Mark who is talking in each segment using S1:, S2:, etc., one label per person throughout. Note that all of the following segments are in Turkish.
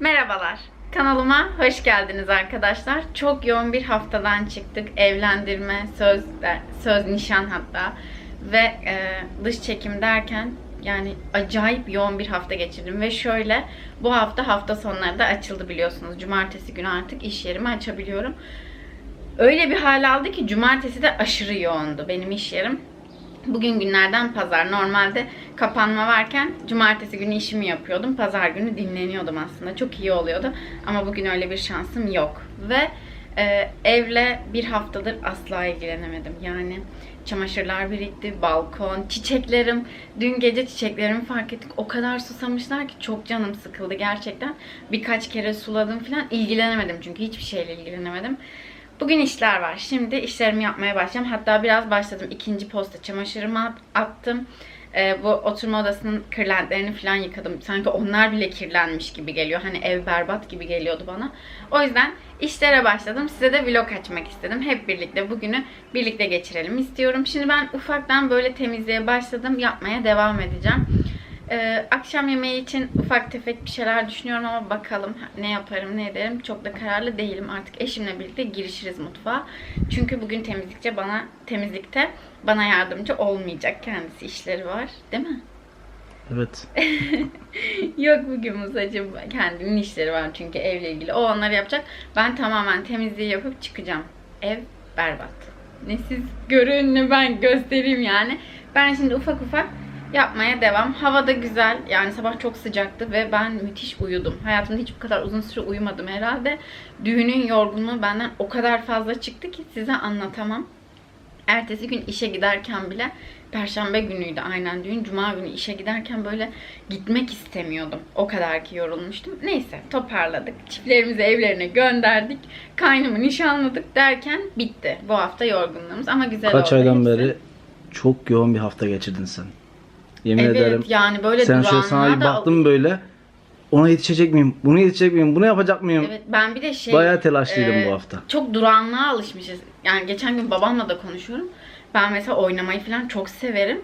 S1: Merhabalar. Kanalıma hoş geldiniz arkadaşlar. Çok yoğun bir haftadan çıktık. Evlendirme, söz, söz nişan hatta ve e, dış çekim derken yani acayip yoğun bir hafta geçirdim ve şöyle bu hafta hafta sonları da açıldı biliyorsunuz. Cumartesi günü artık iş yerimi açabiliyorum. Öyle bir hal aldı ki cumartesi de aşırı yoğundu benim iş yerim. Bugün günlerden pazar. Normalde kapanma varken cumartesi günü işimi yapıyordum. Pazar günü dinleniyordum aslında. Çok iyi oluyordu. Ama bugün öyle bir şansım yok. Ve e, evle bir haftadır asla ilgilenemedim. Yani çamaşırlar birikti, balkon, çiçeklerim. Dün gece çiçeklerimi fark ettik. O kadar susamışlar ki çok canım sıkıldı gerçekten. Birkaç kere suladım falan. İlgilenemedim çünkü hiçbir şeyle ilgilenemedim. Bugün işler var. Şimdi işlerimi yapmaya başlayacağım. Hatta biraz başladım. İkinci posta çamaşırımı at- attım. Ee, bu oturma odasının kırlentlerini falan yıkadım. Sanki onlar bile kirlenmiş gibi geliyor. Hani ev berbat gibi geliyordu bana. O yüzden işlere başladım. Size de vlog açmak istedim. Hep birlikte bugünü birlikte geçirelim istiyorum. Şimdi ben ufaktan böyle temizliğe başladım. Yapmaya devam edeceğim. Ee, akşam yemeği için ufak tefek bir şeyler düşünüyorum ama bakalım ne yaparım ne ederim? Çok da kararlı değilim. Artık eşimle birlikte girişiriz mutfağa. Çünkü bugün temizlikçe bana temizlikte bana yardımcı olmayacak. Kendisi işleri var değil mi?
S2: Evet.
S1: Yok bugün Musacığım kendinin işleri var çünkü evle ilgili. O onları yapacak. Ben tamamen temizliği yapıp çıkacağım. Ev berbat. Ne siz görün ne ben göstereyim yani. Ben şimdi ufak ufak yapmaya devam. Hava da güzel. Yani sabah çok sıcaktı ve ben müthiş uyudum. Hayatımda hiç bu kadar uzun süre uyumadım herhalde. Düğünün yorgunluğu benden o kadar fazla çıktı ki size anlatamam. Ertesi gün işe giderken bile Perşembe günüydü aynen düğün. Cuma günü işe giderken böyle gitmek istemiyordum. O kadar ki yorulmuştum. Neyse toparladık. Çiftlerimizi evlerine gönderdik. Kaynımı nişanladık derken bitti. Bu hafta yorgunluğumuz ama güzel
S2: Kaç
S1: oldu
S2: aydan
S1: hepsi.
S2: beri çok yoğun bir hafta geçirdin sen. Yemin
S1: Evet
S2: ederim.
S1: yani böyle
S2: Sen şöyle sana bir
S1: da
S2: baktım böyle. Ona yetişecek miyim? Bunu yetişecek miyim? Bunu yapacak mıyım?
S1: Evet ben bir de şey
S2: Bayağı telaşlıydım
S1: e,
S2: bu hafta.
S1: Çok duranlığa alışmışız. Yani geçen gün babamla da konuşuyorum. Ben mesela oynamayı falan çok severim.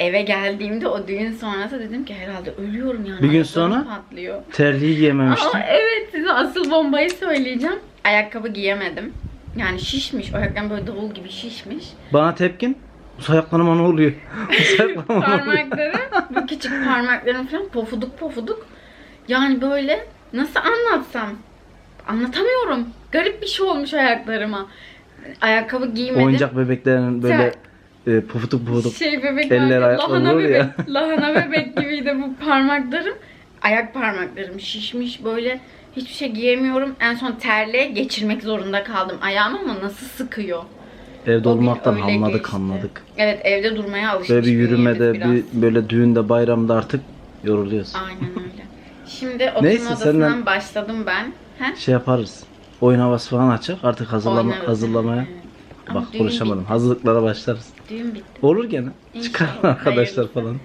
S1: Eve geldiğimde o düğün sonrası dedim ki herhalde ölüyorum yani.
S2: Bir gün sonra?
S1: patlıyor.
S2: Terliği giyememiştim.
S1: Ama evet size asıl bombayı söyleyeceğim. Ayakkabı giyemedim. Yani şişmiş. Ayakkabım böyle davul gibi şişmiş.
S2: Bana tepkin. Bu ayaklarıma ne oluyor? Bu ne oluyor?
S1: Parmakları, bu küçük parmaklarım falan pofuduk pofuduk. Yani böyle nasıl anlatsam? Anlatamıyorum. Garip bir şey olmuş ayaklarıma. Ayakkabı giymedim.
S2: Oyuncak bebeklerin böyle e, pufuduk pufuduk.
S1: Şey bebek
S2: Eller, ayakları
S1: lahana
S2: olur
S1: bebek,
S2: ya.
S1: lahana bebek gibiydi bu parmaklarım. Ayak parmaklarım şişmiş böyle hiçbir şey giyemiyorum. En son terliğe geçirmek zorunda kaldım ayağımı ama nasıl sıkıyor.
S2: Evde olmaktan anladık
S1: geçti.
S2: anladık.
S1: Evet evde durmaya alışmış
S2: Böyle bir yürümede,
S1: biraz.
S2: bir böyle düğünde, bayramda artık yoruluyoruz.
S1: Aynen öyle. Şimdi oturma
S2: Neyse,
S1: odasından
S2: senden-
S1: başladım ben. He?
S2: Şey yaparız. Oyun havası falan açık. Artık hazırlama,
S1: Oynarız.
S2: hazırlamaya.
S1: Evet. Ama
S2: Bak konuşamadım.
S1: bitti.
S2: Hazırlıklara başlarız.
S1: Düğün bitti.
S2: Olur gene. Çıkar arkadaşlar
S1: hayırlısı.
S2: falan.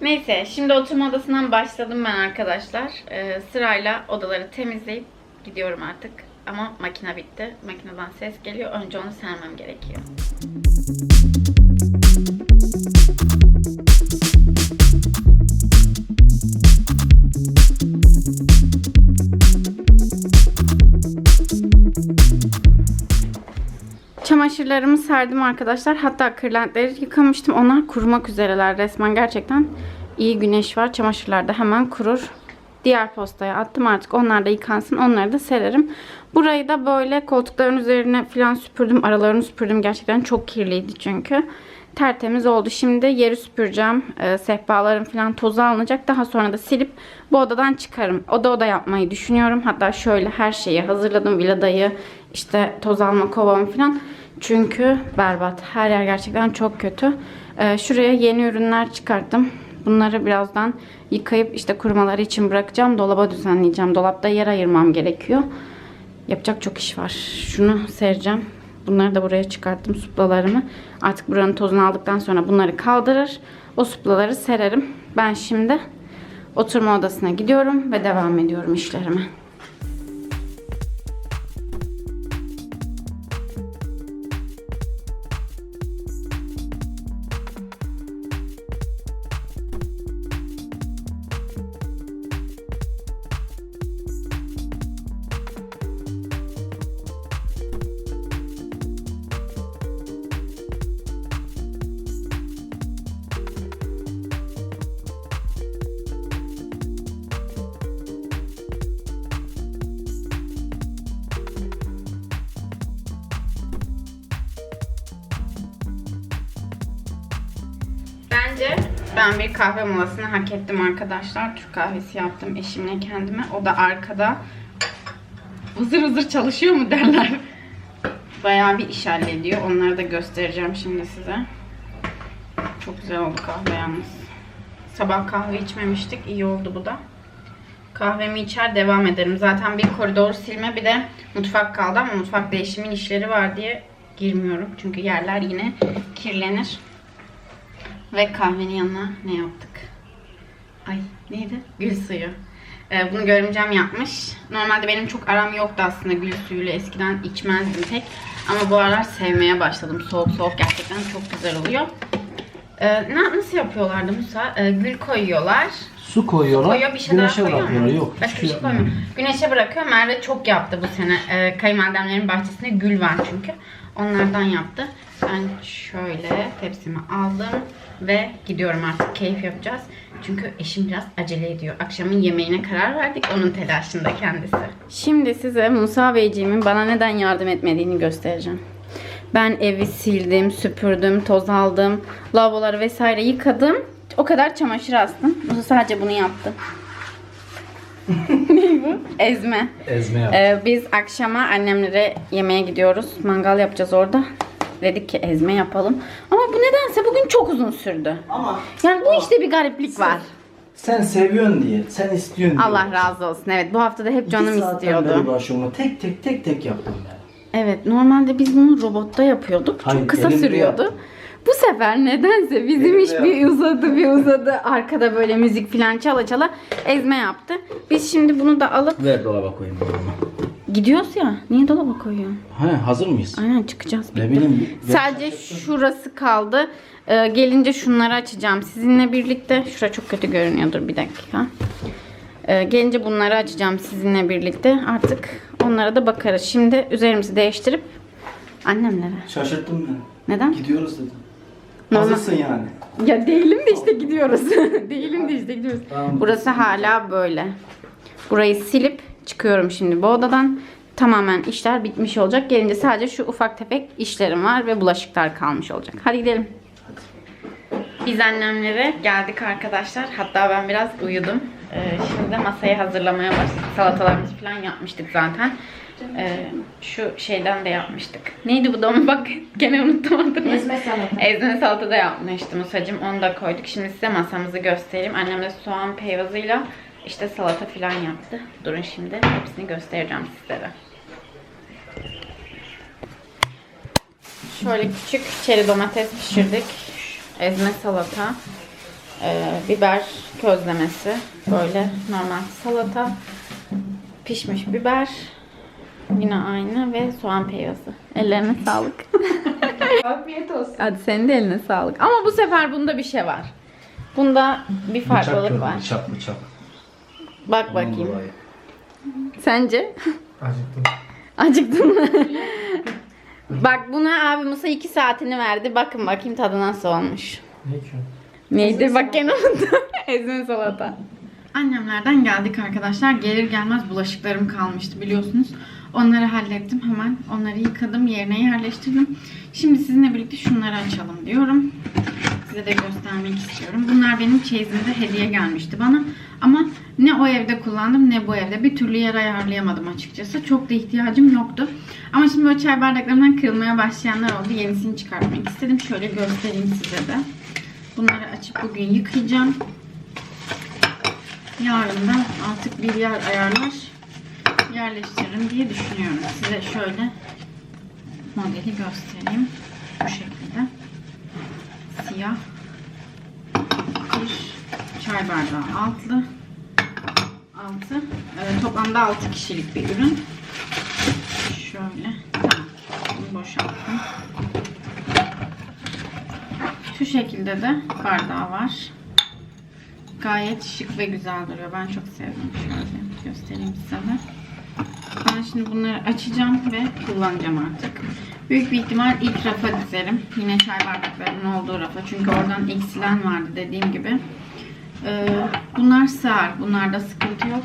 S1: Neyse şimdi oturma odasından başladım ben arkadaşlar. Ee, sırayla odaları temizleyip gidiyorum artık. Ama makine bitti. Makineden ses geliyor. Önce onu sermem gerekiyor. Çamaşırlarımı serdim arkadaşlar. Hatta kırlentleri yıkamıştım. Onlar kurumak üzereler resmen. Gerçekten iyi güneş var. Çamaşırlar da hemen kurur. Diğer postaya attım artık. Onlar da yıkansın. Onları da sererim. Burayı da böyle koltukların üzerine falan süpürdüm. Aralarını süpürdüm. Gerçekten çok kirliydi çünkü. Tertemiz oldu. Şimdi yeri süpüreceğim. Ee, sehpaların falan tozu alınacak. Daha sonra da silip bu odadan çıkarım. Oda oda yapmayı düşünüyorum. Hatta şöyle her şeyi hazırladım. Villadayı, işte toz alma kovamı falan. Çünkü berbat. Her yer gerçekten çok kötü. Ee, şuraya yeni ürünler çıkarttım. Bunları birazdan yıkayıp işte kurumaları için bırakacağım. Dolaba düzenleyeceğim. Dolapta yer ayırmam gerekiyor. Yapacak çok iş var. Şunu sereceğim. Bunları da buraya çıkarttım suplalarımı. Artık buranın tozunu aldıktan sonra bunları kaldırır. O suplaları sererim. Ben şimdi oturma odasına gidiyorum ve devam ediyorum işlerime. Ben bir kahve molasını hak ettim arkadaşlar. Türk kahvesi yaptım eşimle kendime. O da arkada vızır vızır çalışıyor mu derler. Bayağı bir iş hallediyor. Onları da göstereceğim şimdi size. Çok güzel oldu kahve yalnız. Sabah kahve içmemiştik. İyi oldu bu da. Kahvemi içer devam ederim. Zaten bir koridor silme bir de mutfak kaldı ama mutfak değişimin işleri var diye girmiyorum. Çünkü yerler yine kirlenir. Ve kahvenin yanına ne yaptık? Ay neydi? Gül suyu. Ee, bunu görümcem yapmış. Normalde benim çok aram yoktu aslında gül suyuyla. Eskiden içmezdim pek. Ama bu aralar sevmeye başladım. Soğuk soğuk gerçekten çok güzel oluyor. Ee, na- nasıl yapıyorlardı Musa? Ee, gül koyuyorlar.
S2: Su koyuyorlar.
S1: Koyuyor bir şey
S2: güneşe
S1: daha koyuyor mu?
S2: Yok.
S1: Başka bir şey
S2: yapmıyor.
S1: koymuyor. Güneşe bırakıyor. Merve çok yaptı bu sene. Ee, kayınvalidemlerin bahçesinde gül var çünkü. Onlardan yaptı. Ben şöyle tepsimi aldım ve gidiyorum artık keyif yapacağız. Çünkü eşim biraz acele ediyor. Akşamın yemeğine karar verdik. Onun telaşında kendisi. Şimdi size Musa Beyciğimin bana neden yardım etmediğini göstereceğim. Ben evi sildim, süpürdüm, toz aldım, lavaboları vesaire yıkadım. O kadar çamaşır astım. Musa sadece bunu yaptı. ne bu? Ezme.
S2: Ezme yap.
S1: Ee, biz akşama annemlere yemeğe gidiyoruz. Mangal yapacağız orada. Dedik ki ezme yapalım. Ama bu nedense bugün çok uzun sürdü.
S2: Ama
S1: Yani bu işte bir gariplik var.
S2: sen seviyorsun diye, sen istiyorsun diye.
S1: Allah razı olsun. Evet bu hafta da hep
S2: İki
S1: canım
S2: saatten
S1: istiyordu.
S2: beri uğraşıyorum. Tek tek tek tek yaptım ben.
S1: Evet normalde biz bunu robotta yapıyorduk.
S2: Hayır,
S1: Çok kısa
S2: elimde
S1: sürüyordu.
S2: yaptım.
S1: Bu sefer nedense bizim
S2: Elimde
S1: iş bir uzadı bir uzadı. Arkada böyle müzik falan çala çala ezme yaptı. Biz şimdi bunu da alıp
S2: Ver dolaba koyayım
S1: gidiyoruz ya. Niye dolaba koyuyorsun?
S2: He, hazır mıyız?
S1: Aynen çıkacağız.
S2: Ne bileyim.
S1: Sadece şurası kaldı. Ee, gelince şunları açacağım. Sizinle birlikte. Şura çok kötü görünüyordur bir dakika. Ee, gelince bunları açacağım sizinle birlikte. Artık onlara da bakarız. Şimdi üzerimizi değiştirip annemlere.
S2: Şaşırttın beni.
S1: Neden?
S2: Gidiyoruz dedim.
S1: Normal-
S2: Hazırsın yani.
S1: Ya değilim de işte gidiyoruz. değilim de işte gidiyoruz.
S2: Tamam.
S1: Burası hala böyle. Burayı silip çıkıyorum şimdi bu odadan. Tamamen işler bitmiş olacak. Gelince sadece şu ufak tefek işlerim var ve bulaşıklar kalmış olacak. Hadi gidelim. Biz annemlere geldik arkadaşlar. Hatta ben biraz uyudum. Ee, şimdi de masayı hazırlamaya başladık. Salatalarımızı falan yapmıştık zaten. Ee, şu şeyden de yapmıştık. Neydi bu da bak gene unuttum adını.
S3: Ezme salata.
S1: Ezme salata da yapmıştım Musacığım. Onu da koyduk. Şimdi size masamızı göstereyim. Annem de soğan peyvazıyla işte salata falan yaptı. Durun şimdi hepsini göstereceğim sizlere. Şöyle küçük çeri domates pişirdik. Ezme salata. Ee, biber közlemesi. Böyle normal salata. Pişmiş biber. Yine aynı ve soğan peyvası. Ellerine sağlık.
S3: Afiyet olsun.
S1: Hadi senin de eline sağlık. Ama bu sefer bunda bir şey var. Bunda bir farklılık var.
S2: Bıçak bıçak.
S1: Bak bakayım.
S2: Vallahi.
S1: Sence?
S2: Acıktım.
S1: Acıktın mı? Bak buna abi Musa 2 saatini verdi. Bakın bakayım tadı nasıl olmuş.
S2: Ne ki?
S1: Neydi? Bak gene unuttum. Ezme salata. Annemlerden geldik arkadaşlar. Gelir gelmez bulaşıklarım kalmıştı biliyorsunuz. Onları hallettim hemen. Onları yıkadım, yerine yerleştirdim. Şimdi sizinle birlikte şunları açalım diyorum. Size de göstermek istiyorum. Bunlar benim çeyizimde hediye gelmişti bana. Ama ne o evde kullandım ne bu evde. Bir türlü yer ayarlayamadım açıkçası. Çok da ihtiyacım yoktu. Ama şimdi böyle çay bardaklarından kırılmaya başlayanlar oldu. Yenisini çıkartmak istedim. Şöyle göstereyim size de. Bunları açıp bugün yıkayacağım. Yarın da artık bir yer ayarlar yerleştiririm diye düşünüyorum. Size şöyle modeli göstereyim. Bu şekilde. Siyah. Bir çay bardağı altlı. Altı. Ee, toplamda 6 kişilik bir ürün. Şöyle. Tamam. Bunu boşalttım. Şu şekilde de bardağı var. Gayet şık ve güzel duruyor. Ben çok sevdim. Şöyle göstereyim size de. Ben şimdi bunları açacağım ve kullanacağım artık. Büyük bir ihtimal ilk rafa dizerim. Yine çay bardaklarının olduğu rafa. Çünkü oradan eksilen vardı dediğim gibi. Ee, bunlar sığar. Bunlarda sıkıntı yok.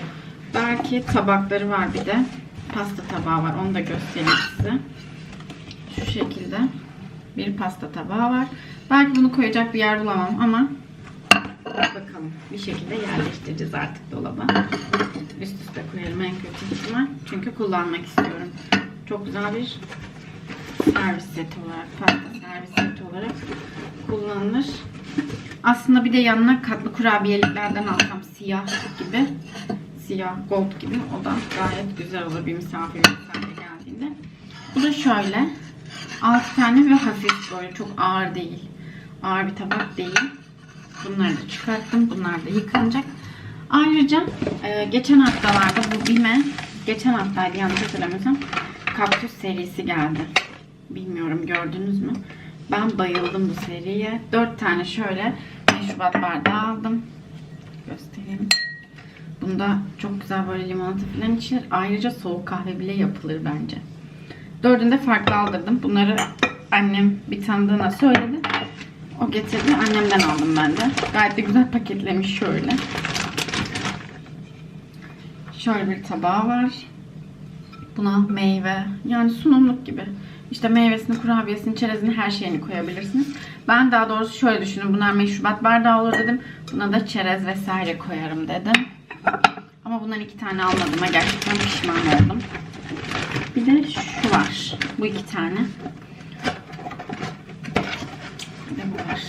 S1: Belki tabakları var bir de. Pasta tabağı var. Onu da göstereyim size. Şu şekilde bir pasta tabağı var. Belki bunu koyacak bir yer bulamam ama bakalım. Bir şekilde yerleştireceğiz artık dolaba. Üst üste koyalım en kötü ihtimal. Çünkü kullanmak istiyorum. Çok güzel bir servis seti olarak, pasta servis seti olarak kullanılır. Aslında bir de yanına katlı kurabiyeliklerden alsam siyah gibi. Siyah, gold gibi. O da gayet güzel olur bir misafir misafir geldiğinde. Bu da şöyle. 6 tane ve hafif böyle çok ağır değil. Ağır bir tabak değil. Bunları da çıkarttım. Bunlar da yıkanacak. Ayrıca e, geçen haftalarda bu Bime geçen haftaydı yanlış hatırlamıyorsam kaktüs serisi geldi. Bilmiyorum gördünüz mü? Ben bayıldım bu seriye. 4 tane şöyle meşrubat bardağı aldım. Göstereyim. Bunda çok güzel böyle limonata falan içilir. Ayrıca soğuk kahve bile yapılır bence. Dördünde farklı aldırdım. Bunları annem bir tanıdığına söyledi. O getirdi. Annemden aldım ben de. Gayet de güzel paketlemiş şöyle. Şöyle bir tabağı var. Buna meyve yani sunumluk gibi. İşte meyvesini, kurabiyesini, çerezini her şeyini koyabilirsiniz. Ben daha doğrusu şöyle düşündüm. Bunlar meşrubat bardağı olur dedim. Buna da çerez vesaire koyarım dedim. Ama bundan iki tane almadığıma gerçekten pişman oldum. Bir de şu var. Bu iki tane. Var.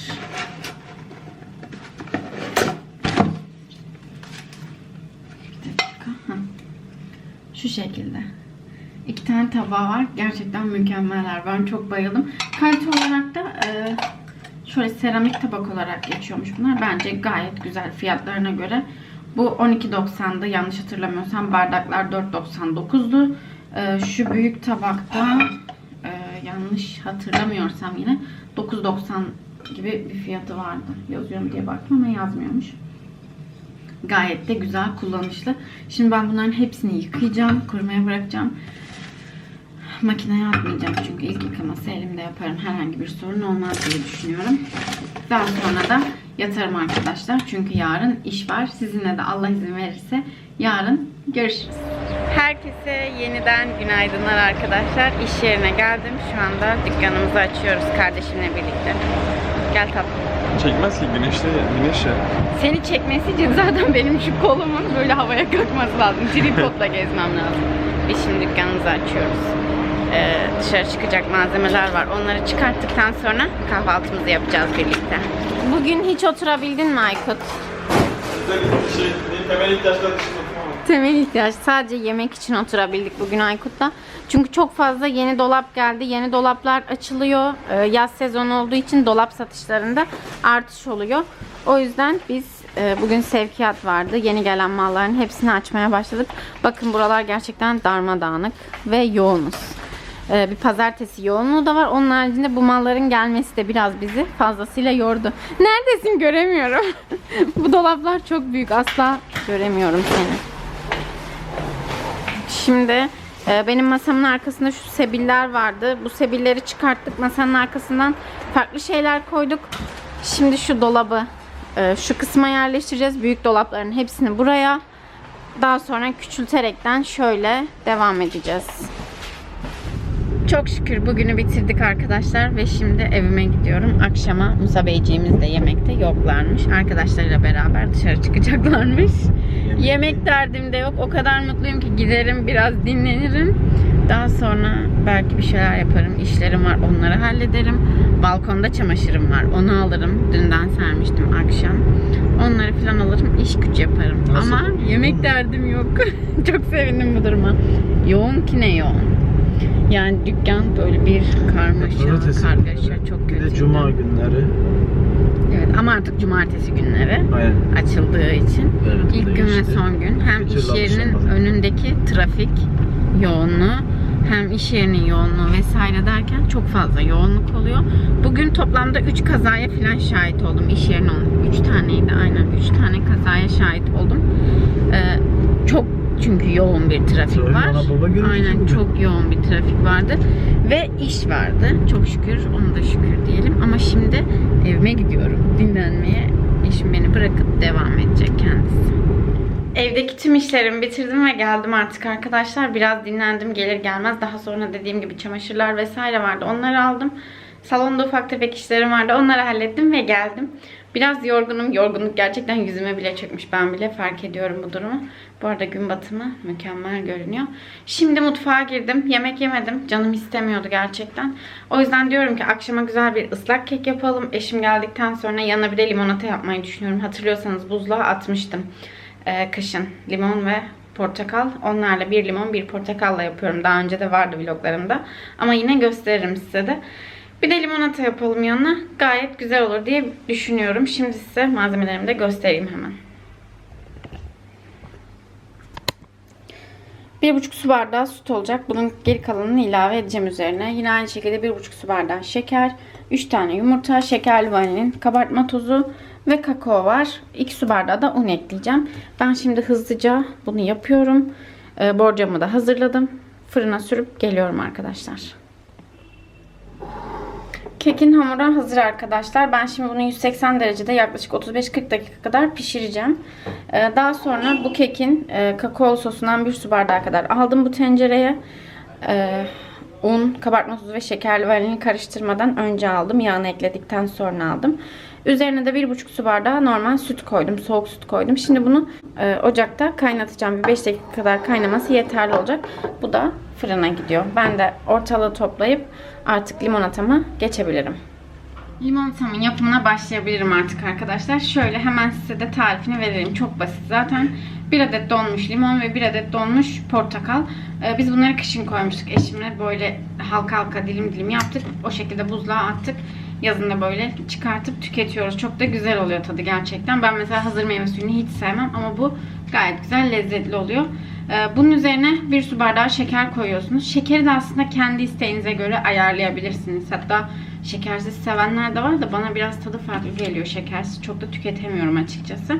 S1: Şu şekilde. İki tane tabağı var. Gerçekten mükemmeller. Ben çok bayıldım. Kalite olarak da e, şöyle seramik tabak olarak geçiyormuş bunlar. Bence gayet güzel fiyatlarına göre. Bu 12.90'dı. Yanlış hatırlamıyorsam bardaklar 4.99'du. E, şu büyük tabakta e, yanlış hatırlamıyorsam yine 9.90 gibi bir fiyatı vardı. Yazıyorum diye baktım ama yazmıyormuş. Gayet de güzel, kullanışlı. Şimdi ben bunların hepsini yıkayacağım, kurumaya bırakacağım. Makineye atmayacağım çünkü ilk yıkaması elimde yaparım. Herhangi bir sorun olmaz diye düşünüyorum. Daha sonra da yatarım arkadaşlar. Çünkü yarın iş var. Sizinle de Allah izin verirse yarın görüşürüz. Herkese yeniden günaydınlar arkadaşlar. İş yerine geldim. Şu anda dükkanımızı açıyoruz kardeşimle birlikte. Gel tatlım.
S4: Çekmez ki güneşte güneş ya.
S1: Seni çekmesi için zaten benim şu kolumun böyle havaya kalkması lazım. Tripodla gezmem lazım. Biz şimdi dükkanımızı açıyoruz. Ee, dışarı çıkacak malzemeler var. Onları çıkarttıktan sonra kahvaltımızı yapacağız birlikte. Bugün hiç oturabildin mi Aykut?
S4: Şey, temel ihtiyaçlar dışında.
S1: Temel ihtiyaç. Sadece yemek için oturabildik bugün Aykut'la. Çünkü çok fazla yeni dolap geldi. Yeni dolaplar açılıyor. Ee, yaz sezonu olduğu için dolap satışlarında artış oluyor. O yüzden biz e, bugün sevkiyat vardı. Yeni gelen malların hepsini açmaya başladık. Bakın buralar gerçekten darmadağınık ve yoğunuz. Ee, bir pazartesi yoğunluğu da var. Onun haricinde bu malların gelmesi de biraz bizi fazlasıyla yordu. Neredesin göremiyorum. bu dolaplar çok büyük. Asla göremiyorum seni. Şimdi e, benim masamın arkasında şu sebiller vardı. Bu sebilleri çıkarttık. Masanın arkasından farklı şeyler koyduk. Şimdi şu dolabı e, şu kısma yerleştireceğiz. Büyük dolapların hepsini buraya. Daha sonra küçülterekten şöyle devam edeceğiz. Çok şükür bugünü bitirdik arkadaşlar ve şimdi evime gidiyorum. Akşama Musa Beyciğimiz de yemekte yoklarmış. Arkadaşlarıyla beraber dışarı çıkacaklarmış. Yemek derdim de yok. O kadar mutluyum ki giderim biraz dinlenirim. Daha sonra belki bir şeyler yaparım. İşlerim var onları hallederim. Balkonda çamaşırım var. Onu alırım. Dünden sermiştim akşam. Onları falan alırım. İş güç yaparım.
S2: Nasıl?
S1: Ama yemek derdim yok. Çok sevindim bu duruma. Yoğun ki ne yoğun. Yani dükkan böyle bir karmaşa,
S2: Pazartesi
S1: kargaşa çok
S2: Bir
S1: kötü.
S2: de cuma günleri.
S1: Evet ama artık cumartesi günleri
S2: Aynen.
S1: açıldığı için
S2: Evet,
S1: ilk gün ve
S2: işte.
S1: son gün hem
S2: Bir türlü
S1: iş yerinin
S2: alışamadım.
S1: önündeki trafik yoğunluğu hem iş yerinin yoğunluğu vesaire derken çok fazla yoğunluk oluyor. Bugün toplamda 3 kazaya falan şahit oldum. İş yerinin 3 taneydi aynen. 3 tane kazaya şahit oldum. Ee, çok çünkü yoğun bir trafik var. Aynen çok yoğun bir trafik vardı. Ve iş vardı. Çok şükür. Onu da şükür diyelim. Ama şimdi evime gidiyorum. Dinlenmeye. Eşim beni bırakıp devam edecek kendisi. Evdeki tüm işlerimi bitirdim ve geldim artık arkadaşlar. Biraz dinlendim gelir gelmez. Daha sonra dediğim gibi çamaşırlar vesaire vardı. Onları aldım. Salonda ufak tefek işlerim vardı. Onları hallettim ve geldim. Biraz yorgunum. Yorgunluk gerçekten yüzüme bile çökmüş. Ben bile fark ediyorum bu durumu. Bu arada gün batımı mükemmel görünüyor. Şimdi mutfağa girdim. Yemek yemedim. Canım istemiyordu gerçekten. O yüzden diyorum ki akşama güzel bir ıslak kek yapalım. Eşim geldikten sonra yanına bir de limonata yapmayı düşünüyorum. Hatırlıyorsanız buzluğa atmıştım. Ee, kışın limon ve portakal. Onlarla bir limon bir portakalla yapıyorum. Daha önce de vardı vloglarımda. Ama yine gösteririm size de. Bir de limonata yapalım yanına. Gayet güzel olur diye düşünüyorum. Şimdi size malzemelerimi de göstereyim hemen. Bir buçuk su bardağı süt olacak. Bunun geri kalanını ilave edeceğim üzerine. Yine aynı şekilde bir buçuk su bardağı şeker, 3 tane yumurta, şekerli vanilin, kabartma tozu ve kakao var. 2 su bardağı da un ekleyeceğim. Ben şimdi hızlıca bunu yapıyorum. Ee, borcamı da hazırladım. Fırına sürüp geliyorum arkadaşlar. Kekin hamuru hazır arkadaşlar. Ben şimdi bunu 180 derecede yaklaşık 35-40 dakika kadar pişireceğim. Ee, daha sonra bu kekin e, kakao sosundan bir su bardağı kadar aldım bu tencereye. Ee, un, kabartma tozu ve şekerli vanilini karıştırmadan önce aldım. Yağını ekledikten sonra aldım. Üzerine de 1,5 su bardağı normal süt koydum. Soğuk süt koydum. Şimdi bunu e, ocakta kaynatacağım. Bir 5 dakika kadar kaynaması yeterli olacak. Bu da fırına gidiyor. Ben de ortalığı toplayıp artık limonatama geçebilirim. Limonatamın yapımına başlayabilirim artık arkadaşlar. Şöyle hemen size de tarifini verelim. Çok basit zaten. Bir adet donmuş limon ve bir adet donmuş portakal. Ee, biz bunları kışın koymuştuk eşimle. Böyle halka halka dilim dilim yaptık. O şekilde buzluğa attık. Yazın da böyle çıkartıp tüketiyoruz. Çok da güzel oluyor tadı gerçekten. Ben mesela hazır meyve suyunu hiç sevmem ama bu gayet güzel lezzetli oluyor. Ee, Bunun üzerine bir su bardağı şeker koyuyorsunuz. Şekeri de aslında kendi isteğinize göre ayarlayabilirsiniz. Hatta şekersiz sevenler de var da bana biraz tadı farklı geliyor şekersiz. Çok da tüketemiyorum açıkçası.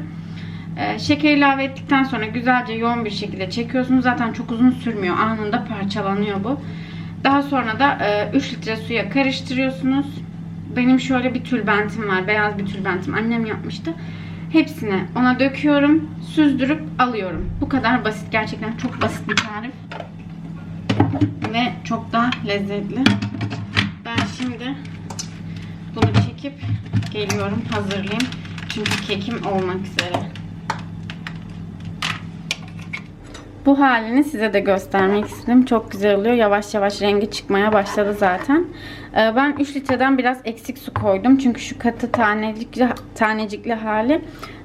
S1: Ee, şeker ilave ettikten sonra güzelce yoğun bir şekilde çekiyorsunuz. Zaten çok uzun sürmüyor. Anında parçalanıyor bu. Daha sonra da e, 3 litre suya karıştırıyorsunuz. Benim şöyle bir tülbentim var. Beyaz bir tülbentim. Annem yapmıştı. Hepsini ona döküyorum. Süzdürüp alıyorum. Bu kadar basit. Gerçekten çok basit bir tarif. Ve çok da lezzetli. Ben şimdi bunu çekip geliyorum. Hazırlayayım. Çünkü kekim olmak üzere. Bu halini size de göstermek istedim. Çok güzel oluyor. Yavaş yavaş rengi çıkmaya başladı zaten. Ee, Ben 3 litreden biraz eksik su koydum. Çünkü şu katı tanecikli, tanecikli hali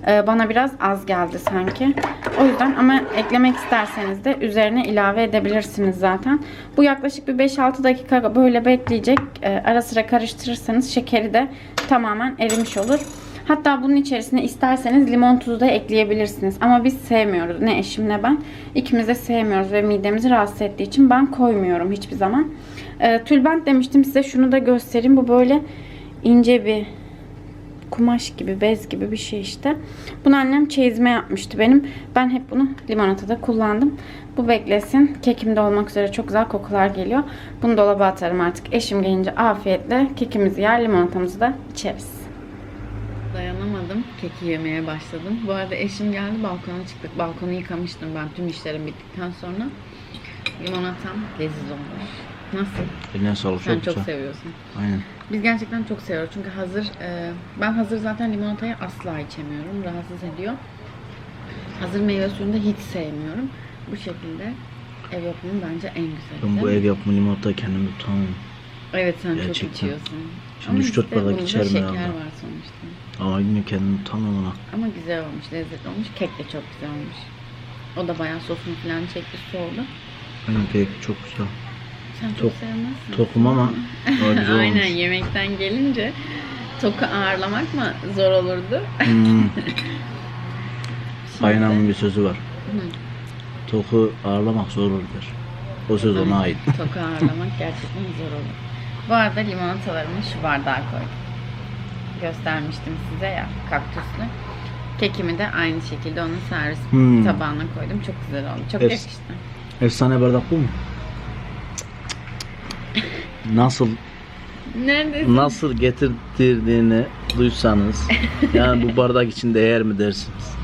S1: e, bana biraz az geldi sanki. O yüzden ama eklemek isterseniz de üzerine ilave edebilirsiniz zaten. Bu yaklaşık bir 5-6 dakika böyle bekleyecek. Ee, Ara sıra karıştırırsanız şekeri de tamamen erimiş olur. Hatta bunun içerisine isterseniz limon tuzu da ekleyebilirsiniz. Ama biz sevmiyoruz. Ne eşim ne ben. İkimiz de sevmiyoruz ve midemizi rahatsız ettiği için ben koymuyorum hiçbir zaman. Ee, tülbent demiştim size. Şunu da göstereyim. Bu böyle ince bir kumaş gibi, bez gibi bir şey işte. Bunu annem çeyizme yapmıştı benim. Ben hep bunu limonatada kullandım. Bu beklesin. Kekimde olmak üzere çok güzel kokular geliyor. Bunu dolaba atarım artık. Eşim gelince afiyetle kekimizi yer, limonatamızı da içeriz.
S5: Dayanamadım. Keki yemeye başladım. Bu arada eşim geldi balkona çıktık. Balkonu yıkamıştım ben tüm işlerim bittikten sonra. Limonatam leziz olmuş. Nasıl?
S2: Eline sağlık
S5: Sen
S2: çok
S5: çok
S2: güzel.
S5: seviyorsun.
S2: Aynen.
S5: Biz gerçekten çok seviyoruz. Çünkü hazır e, ben hazır zaten limonatayı asla içemiyorum. Rahatsız ediyor. Hazır meyve suyunu da hiç sevmiyorum. Bu şekilde ev yapımı bence en güzeli.
S2: Ben bu ev yapımı limonata kendimi tutamam.
S5: Evet sen çok
S2: Gerçekten.
S5: içiyorsun.
S2: Şimdi üç, dört bardak
S5: bunda
S2: içerim
S5: şeker
S2: herhalde.
S5: var sonuçta.
S2: Ama yine kendimi ona.
S5: Ama güzel olmuş, lezzetli olmuş. Kek de çok güzel olmuş. O da bayağı sosunu falan çekti, su oldu.
S2: Aynen kek çok güzel.
S5: Sen çok
S2: Tok-
S5: sevmezsin.
S2: Tokum ama daha güzel
S5: Aynen
S2: olmuş.
S5: yemekten gelince toku ağırlamak mı zor olurdu?
S2: Hmm. Kaynağımın bir sözü var.
S5: Hı.
S2: Toku ağırlamak zor olur der. O söz ona ait.
S5: Toku ağırlamak gerçekten zor olur. Bu arada limonatalarımı şu bardağa koydum. Göstermiştim size ya kaktüslü. Kekimi de aynı şekilde onun servis
S2: Hmm.
S5: tabağına koydum. Çok güzel oldu. Çok
S2: Evet.
S5: yakıştı.
S2: Efsane bardak bu mu? Nasıl
S5: Neredesin?
S2: nasıl getirdiğini duysanız yani bu bardak için değer mi dersiniz?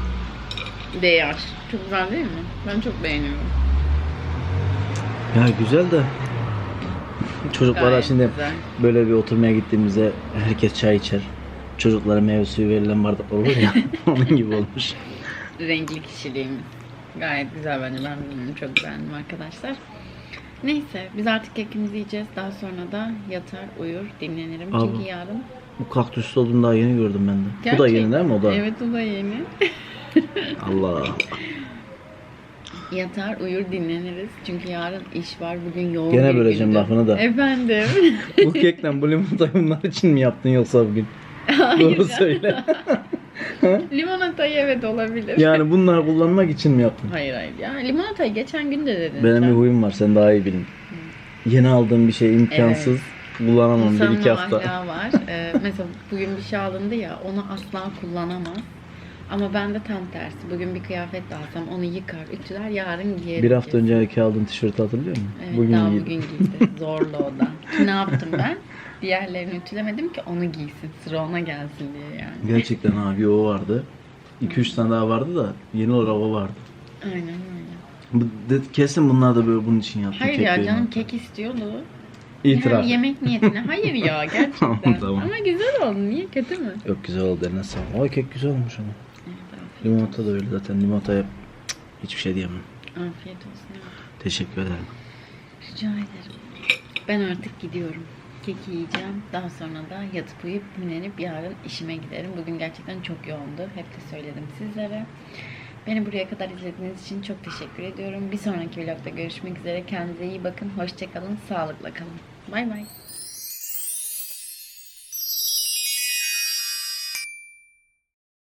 S5: Değer. Çok güzel değil mi? Ben çok beğeniyorum.
S2: Ya güzel de Çocuklara
S1: Gayet
S2: şimdi
S1: güzel.
S2: böyle bir oturmaya gittiğimizde herkes çay içer. Çocuklara meyve suyu verilen bardak olur ya. onun gibi olmuş.
S1: renkli kişiliğimiz. Gayet güzel bence. Ben bunu çok beğendim arkadaşlar. Neyse biz artık kekimizi yiyeceğiz. Daha sonra da yatar, uyur, dinlenirim.
S2: Abi.
S1: Çünkü yarın
S2: Bu kaktüs olduğunu daha yeni gördüm ben de. Bu da yeni değil mi o da?
S1: Evet o da yeni.
S2: Allah.
S1: Yatar, uyur, dinleniriz. Çünkü yarın iş var. Bugün yoğun
S2: Gene
S1: bir
S2: böleceğim
S1: gündü.
S2: lafını da.
S1: Efendim.
S2: bu kekten bu bunlar için mi yaptın yoksa bugün? Doğru söyle.
S1: Limonatayı evet olabilir.
S2: yani bunları kullanmak için mi yaptın?
S1: Hayır hayır. Ya limonatayı geçen gün de dedin.
S2: Benim
S1: sen.
S2: bir huyum var sen daha iyi bilin. Yeni aldığım bir şey imkansız. Kullanamam bir iki hafta.
S1: var. Ee, mesela bugün bir şey alındı ya onu asla kullanamaz. Ama ben de tam tersi. Bugün bir kıyafet de alsam onu yıkar, ütüler, yarın giyerim.
S2: Bir hafta önceki aldığın tişörtü hatırlıyor musun?
S1: Evet
S2: bugün
S1: daha
S2: giydim.
S1: bugün giydi. Zorlu o da. ne yaptım ben? Diğerlerini ütülemedim ki onu giysin. Sıra ona gelsin diye yani.
S2: Gerçekten abi o vardı. 2-3 tane daha vardı da yeni olarak o vardı.
S1: Aynen öyle.
S2: Bu, de- kesin bunlar da böyle bunun için yaptı.
S1: Hayır ya canım kek istiyordu.
S2: İtiraf.
S1: Yani yemek niyetine. Hayır ya gerçekten.
S2: Tamam, tamam.
S1: Ama güzel oldu. Niye kötü mü?
S2: Yok güzel oldu eline sağlık. Ay kek güzel olmuş ama.
S1: Evet,
S2: Limonata da öyle zaten. Limonataya cık, hiçbir şey diyemem.
S1: afiyet olsun.
S2: Teşekkür ederim.
S1: Rica ederim. Ben artık gidiyorum. Keki yiyeceğim. Daha sonra da yatıp uyuyup dinlenip yarın işime giderim. Bugün gerçekten çok yoğundu. Hep de söyledim sizlere. Beni buraya kadar izlediğiniz için çok teşekkür ediyorum. Bir sonraki vlogda görüşmek üzere. Kendinize iyi bakın. Hoşçakalın. Sağlıkla kalın. Bay bay.